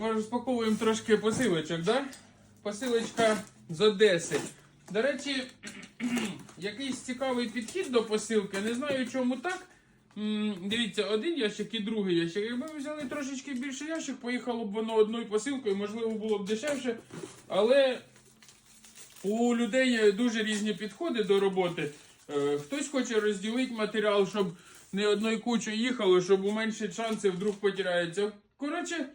Розпаковуємо трошки посилочок, да? Посилочка з Одеси. До речі, якийсь цікавий підхід до посилки. Не знаю, чому так. Дивіться, один ящик і другий ящик. Якби ми взяли трошечки більше ящик, поїхало б воно одною посилкою, можливо, було б дешевше. Але у людей є дуже різні підходи до роботи. Е, Хтось хоче розділити матеріал, щоб не одною кучою їхало, щоб уменшити шанси вдруг потеряється. Коротше,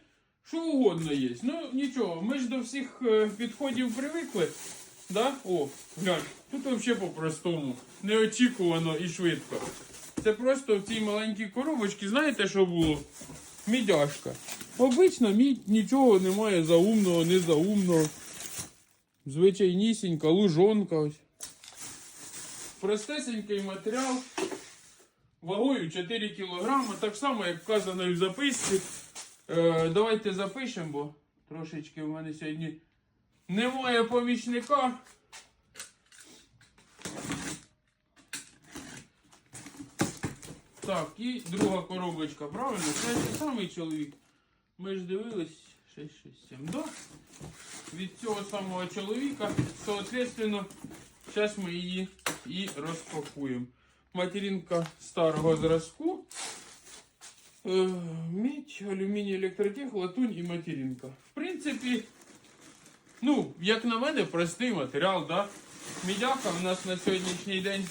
що угодно є. Ну нічого, ми ж до всіх е, підходів привикли. Да? О, глянь, тут взагалі по-простому. Неочікувано і швидко. Це просто в цій маленькій коробочці, знаєте, що було? Мідяшка. Обично мідь нічого немає заумного, незаумного. Звичайнісінька, лужонка ось. Простесенький матеріал. Вагою 4 кг, так само, як вказано і в записці. Е, давайте запишемо, бо трошечки в мене сьогодні немає помічника. Так, і друга коробочка, правильно? Це той самий чоловік. Ми ж дивились 667. Да? Від цього самого чоловіка, соответственно, зараз ми її і розпакуємо. Материнка старого зразку. Е, Мідь, алюміній, електротех, латунь і материнка. В принципі, ну, як на мене, простий матеріал, да? Мідяка в нас на сьогоднішній день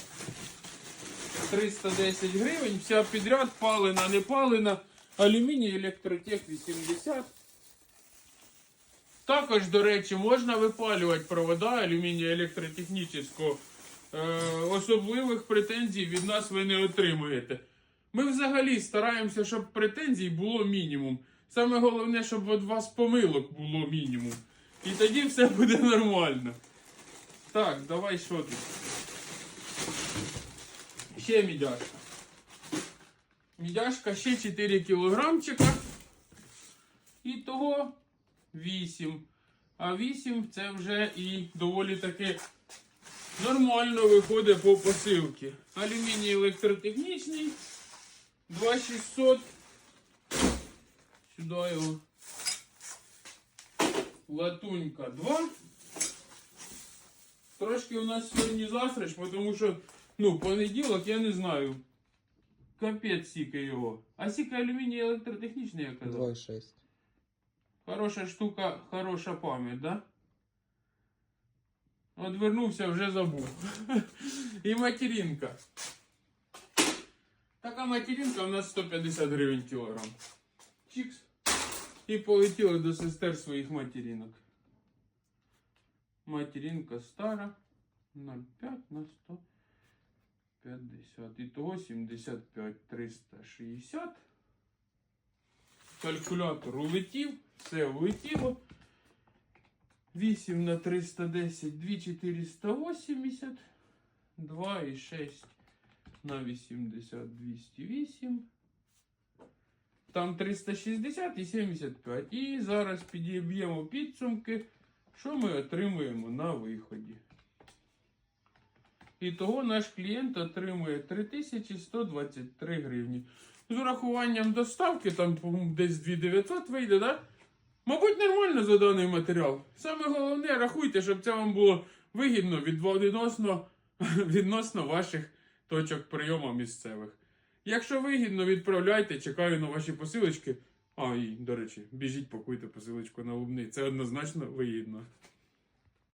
310 гривень, вся підряд, палена, не палена. Алюміній, електротех 80. Також, до речі, можна випалювати провода алюмінія електротехнічного. Е, особливих претензій від нас ви не отримуєте. Ми взагалі стараємося, щоб претензій було мінімум. Саме головне, щоб від вас помилок було мінімум. І тоді все буде нормально. Так, давай що тут? Ще мідяшка. Мідяшка ще 4 кілограмчика. І того 8. А 8 це вже і доволі таки нормально виходить по посилці. Алюміній електротехнічний. 2600. Сюди його. Латунька 2. Трошки у нас сьогодні засрач, тому що, ну, понеділок, я не знаю. Капець сіка його. А сіка алюміній електротехнічний, я казав. 2,6. Хороша штука, хороша пам'ять, да? От вернувся, вже забув. І материнка. Така материнка у нас 150 гривень кілограм. Чікс. І полетіли до сестер своїх материнок. Материнка стара. 0,5 на 150. Ітого 75, 360. Калькулятор улетів, все улетіло. 8 на 310, 2480, 2,6 На 80, 208. Там 360 і 75. І зараз підіб'ємо підсумки, що ми отримуємо на виході. І того наш клієнт отримує 3123 гривні. З урахуванням доставки, там десь 2900 вийде, да? Мабуть, нормально за даний матеріал. Саме головне, рахуйте, щоб це вам було вигідно від, відносно, відносно ваших точок прийому місцевих. Якщо вигідно, відправляйте, чекаю на ваші посилочки. А, і, до речі, біжіть, пакуйте посилочку на лубний. Це однозначно вигідно.